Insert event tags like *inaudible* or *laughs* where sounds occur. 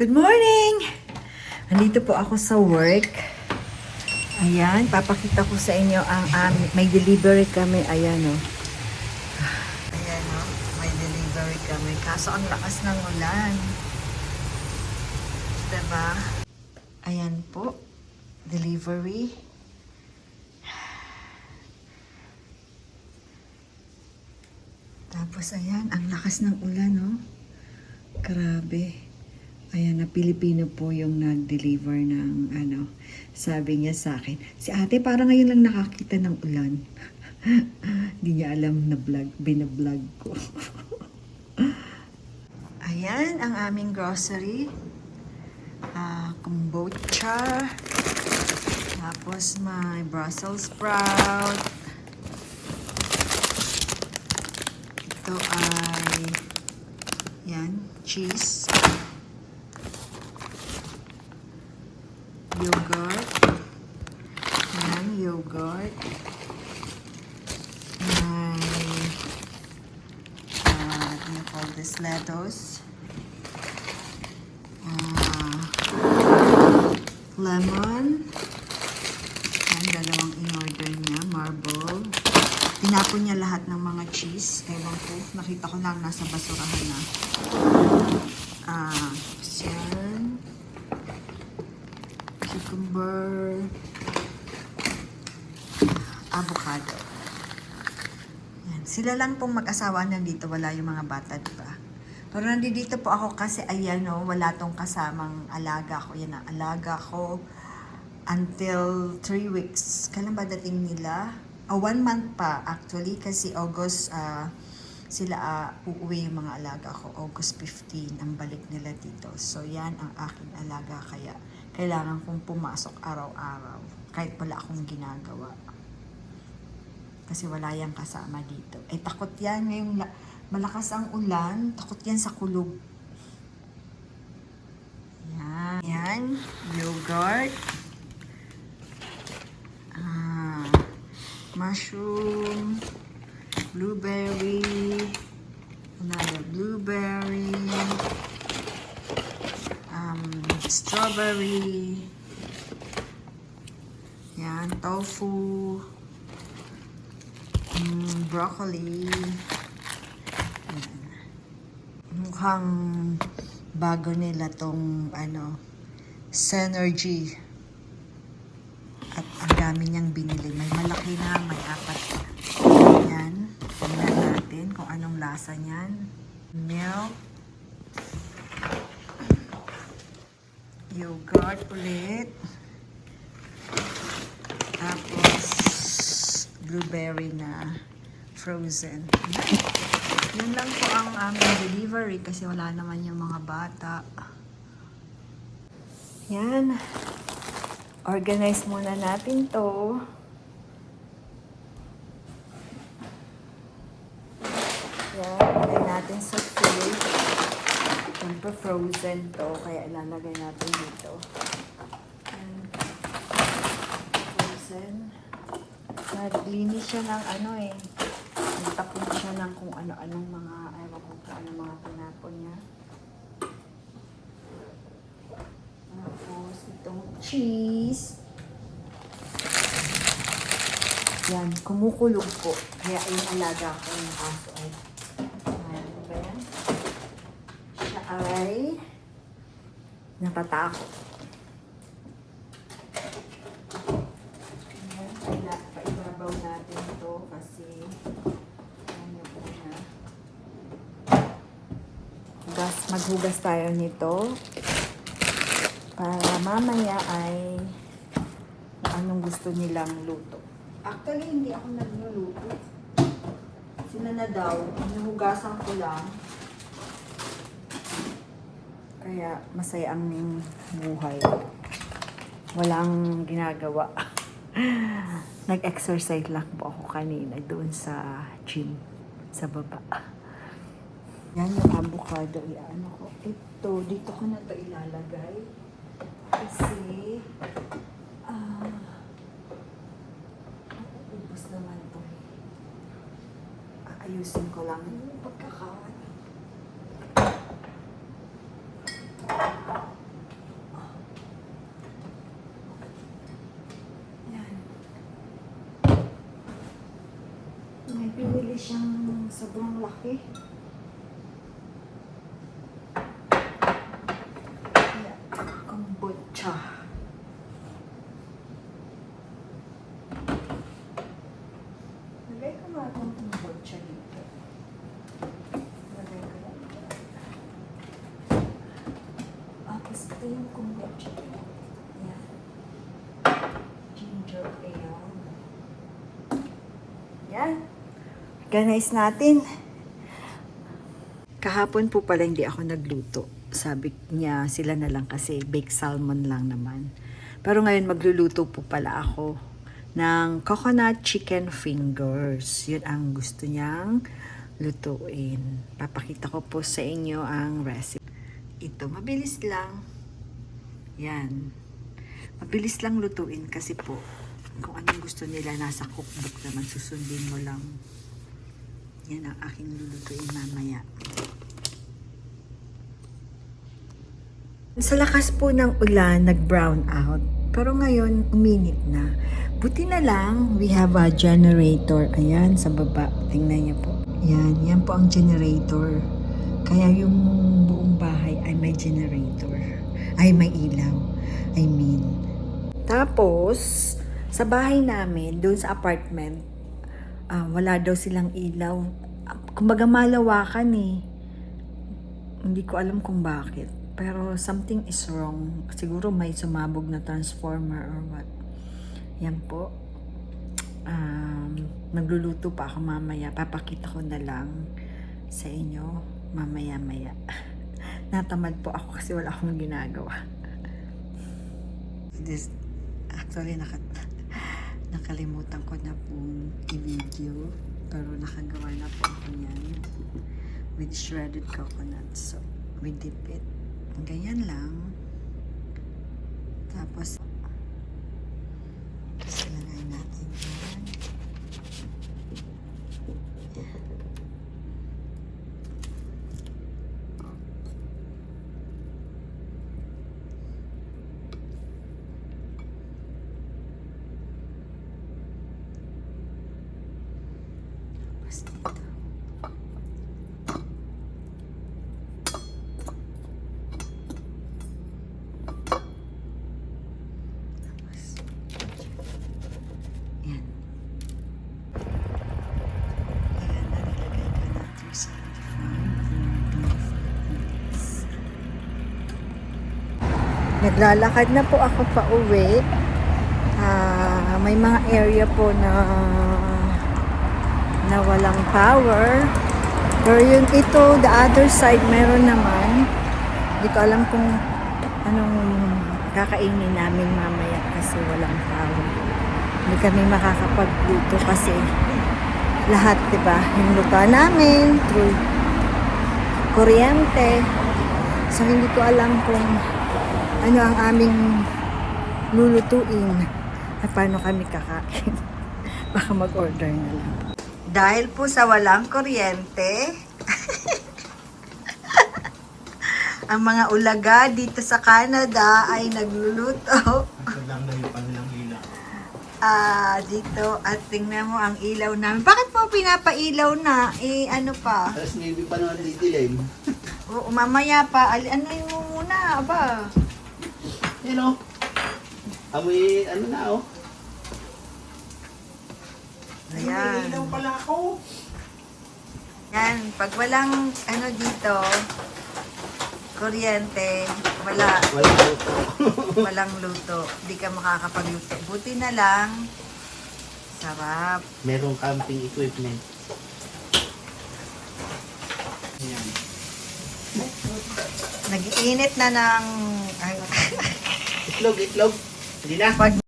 Good morning! Andito po ako sa work. Ayan, papakita ko sa inyo ang am- may delivery kami. Ayan o. Oh. Ayan o, may delivery kami. Kaso ang lakas ng ulan. Diba? Ayan po, delivery. Tapos ayan, ang lakas ng ulan, no? Grabe. Ayan na, Pilipino po yung nag-deliver ng ano. Sabi niya sa akin, si ate parang ngayon lang nakakita ng ulan. *laughs* Hindi niya alam na vlog, binablog ko. *laughs* Ayan, ang aming grocery. Ah, kombucha. Tapos may Brussels sprout. Ito ay yan, cheese. Yogurt. Yan, yogurt. May uh, what do you call this? Lettuce. Ah, lemon. Yan, dalawang in-order niya. Marble. Tinapon niya lahat ng mga cheese. Ewan ko. Nakita ko lang nasa basurahan na. Ah, yan. Cucumber. Avocado. Yan. Sila lang pong mag-asawa nandito. Wala yung mga bata, di ba? Pero nandito po ako kasi ayan o, wala tong kasamang alaga ko. Yan ang alaga ko until 3 weeks. Kailan ba dating nila? A one month pa actually kasi August ah, sila ah, uuwi yung mga alaga ko. August 15 ang balik nila dito. So yan ang aking alaga kaya kailangan kong pumasok araw-araw kahit wala akong ginagawa. Kasi wala yang kasama dito. Eh takot yan ngayong la- malakas ang ulan, takot yan sa kulog. Yan. Yan. Yogurt. Ah, mushroom. Blueberry. Another blueberry. Um, strawberry. Yan. Tofu. Broccoli. Mukhang bago nila tong ano, Synergy. At ang dami niyang binili. May malaki na, may apat na. Yan. Tingnan natin kung anong lasa niyan. Milk. Yogurt ulit. Tapos, blueberry na frozen. Yun lang po ang aming delivery kasi wala naman yung mga bata. Yan. Organize muna natin to. Yan. Lagay natin sa fridge. Siyempre frozen to. Kaya ilalagay natin dito. Yan. Frozen. Naglinis siya ng ano eh. Nagtapon siya ng kung ano-anong mga, ayaw ko kung ano mga tinapon niya. Tapos itong cheese. Yan, kumukulog po. Kaya yung alaga ko yung aso ay, ano ba yan? Siya ay natatakot. Ayan, kaila, paibabaw natin ito kasi ano po na. Hugas, maghugas tayo nito para mamaya ay anong gusto nilang luto. Actually, hindi ako nagluluto. Sila na daw, nahugasan ko lang. Kaya masaya ang buhay. Walang ginagawa. *laughs* Nag-exercise lang po ako kanina doon sa gym, sa baba. Yan yung avocado. Iano ko. Ito, dito ko na to ilalagay. Kasi, ah, uh, ubus naman to. Aayusin ko lang yung pagkakawat. May pinili siyang sobrang laki. Ginger ale. Yan. Organize natin. Kahapon po pala hindi ako nagluto. Sabi niya sila na lang kasi baked salmon lang naman. Pero ngayon magluluto po pala ako ng coconut chicken fingers. Yun ang gusto niyang lutuin. Papakita ko po sa inyo ang recipe. Ito, mabilis lang. Yan. Mabilis lang lutuin kasi po kung anong gusto nila nasa cookbook naman susundin mo lang. Yan ang aking lulutuin mamaya. Sa lakas po ng ulan, nag-brown out. Pero ngayon, uminit na. Buti na lang, we have a generator. Ayan, sa baba. Tingnan niyo po. Yan, yan po ang generator. Kaya yung buong bahay ay may generator. Ay, may ilaw. I mean. Tapos, sa bahay namin, doon sa apartment, ah, wala daw silang ilaw. Kumbaga malawakan eh. Hindi ko alam kung bakit. Pero something is wrong. Siguro may sumabog na transformer or what. Yan po. Um, nagluluto pa ako mamaya. Papakita ko na lang sa inyo mamaya-maya. *laughs* Natamad po ako kasi wala akong ginagawa. This, actually, naka, *laughs* nakalimutan ko na pong i-video. Pero nakagawa na po ako niyan with shredded coconut. So, we dip it. Ganyan lang. Tapos ilagay natin yan. Tapos dito. Tapos, yan. Ayan na, nilagay ko na 375 minutes. Naglalakad na po ako pa uwi. Ah, may mga area po na na walang power. Pero yung ito, the other side, meron naman. Hindi ko alam kung anong kakainin namin mamaya kasi walang power. Hindi kami makakapagluto kasi lahat, di ba? Yung luto namin through kuryente. So, hindi ko alam kung ano ang aming lulutuin at paano kami kakain. *laughs* Baka mag-order na lang. Dahil po sa walang kuryente, *laughs* ang mga ulaga dito sa Canada ay nagluluto. Lang na yung kanilang hila. Ah, dito at tingnan mo ang ilaw namin. Bakit po pinapailaw na? Eh, ano pa? Tapos maybe pa naman didilim. Oo, mamaya pa. Ali, ano mo muna, aba? Yan o. Amoy, ano na o. Ayan. Ilaw pala ako. Yan, pag walang ano dito, kuryente, wala, Wala luto. walang luto. *laughs* Hindi ka makakapagluto. Buti na lang, sarap. Merong camping equipment. Ayan. Nag-iinit na ng, ay, Itlog, itlog. Hindi na. pag